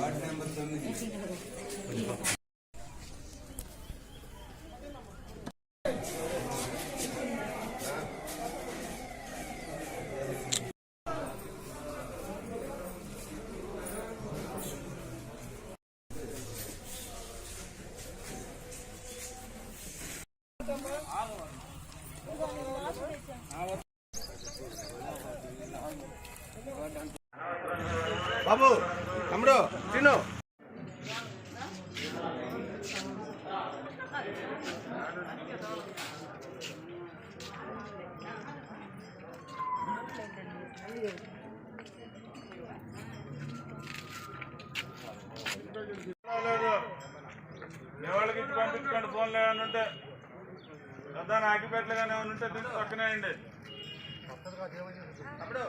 Ward member सब नहीं బాబు తమ్ముడు తిను. ఎవరికి పంపించుకోండి ఫోన్లు ఏమైనా ఉంటే. ప్రధాన కానీ ఉంటే తీసుకు పక్కనే అండి అప్పుడు